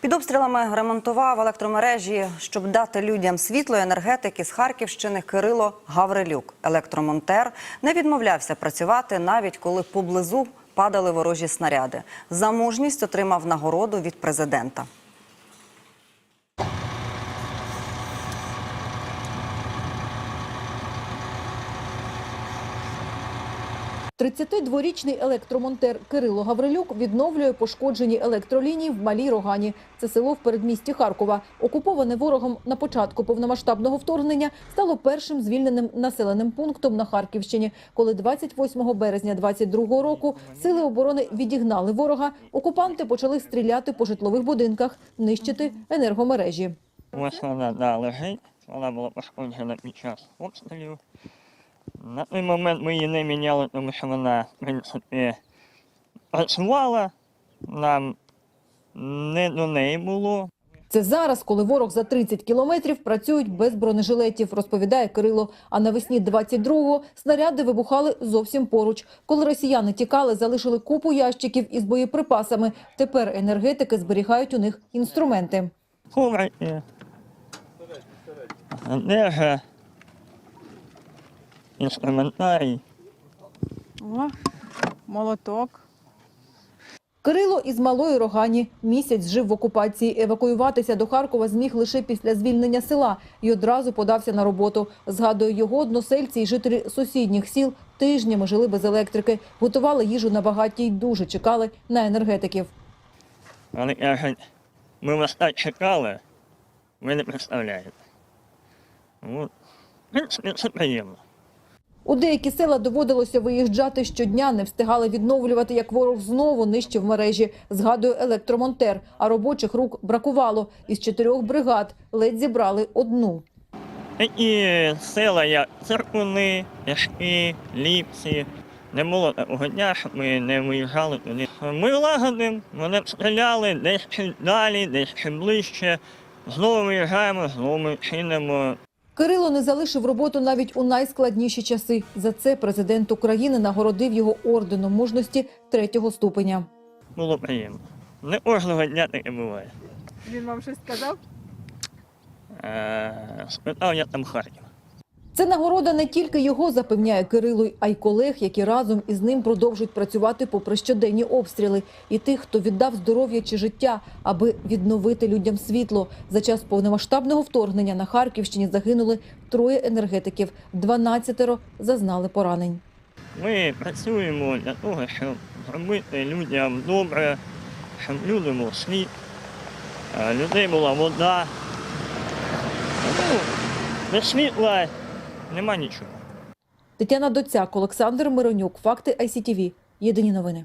Під обстрілами ремонтував електромережі, щоб дати людям світло і енергетики з Харківщини Кирило Гаврилюк. Електромонтер не відмовлявся працювати навіть коли поблизу падали ворожі снаряди. За мужність отримав нагороду від президента. 32-річний електромонтер Кирило Гаврилюк відновлює пошкоджені електролінії в Малій Рогані. Це село в передмісті Харкова. Окуповане ворогом на початку повномасштабного вторгнення стало першим звільненим населеним пунктом на Харківщині. Коли 28 березня 22 року сили оборони відігнали ворога, окупанти почали стріляти по житлових будинках, нищити енергомережі. Ось вона да, лежить, вона була пошкоджена під час обстрілів. На той момент ми її не міняли, тому що вона, в принципі, працювала, нам не до неї було. Це зараз, коли ворог за 30 кілометрів працюють без бронежилетів, розповідає Кирило. А навесні 22-го снаряди вибухали зовсім поруч. Коли росіяни тікали, залишили купу ящиків із боєприпасами. Тепер енергетики зберігають у них інструменти. Одежа, інструментарій. О, молоток. Кирило із малої рогані місяць жив в окупації. Евакуюватися до Харкова зміг лише після звільнення села і одразу подався на роботу. Згадує його односельці і жителі сусідніх сіл тижнями жили без електрики, готували їжу на багаті й дуже чекали на енергетиків. Вони кажуть, ми вас так чекали, ви не представляєте. От. В принципі, це приємно. У деякі села доводилося виїжджати щодня, не встигали відновлювати, як ворог знову нищив мережі. Згадує електромонтер, а робочих рук бракувало. Із чотирьох бригад ледь зібрали одну. Такі села, як Циркуни, Яшки, Ліпці. Не було такого дня, щоб ми не виїжджали туди. Ми лагодимо, вони стріляли десь чуть далі, десь чуть ближче. Знову виїжджаємо, знову ми чинимо. Кирило не залишив роботу навіть у найскладніші часи. За це президент України нагородив його орденом мужності третього ступеня. Було приємно. Не кожного дня таке буває. Він вам щось сказав? Е, Спитав я там Харків. Це нагорода не тільки його, запевняє Кирило, а й колег, які разом із ним продовжують працювати попри щоденні обстріли, і тих, хто віддав здоров'я чи життя, аби відновити людям світло. За час повномасштабного вторгнення на Харківщині загинули троє енергетиків, 12 зазнали поранень. Ми працюємо для того, щоб зробити людям добре, щоб люди були е, людей була вода. Ну, без світла нема нічого. Тетяна Доцяк, Олександр Миронюк. Факти ICTV. Єдині новини.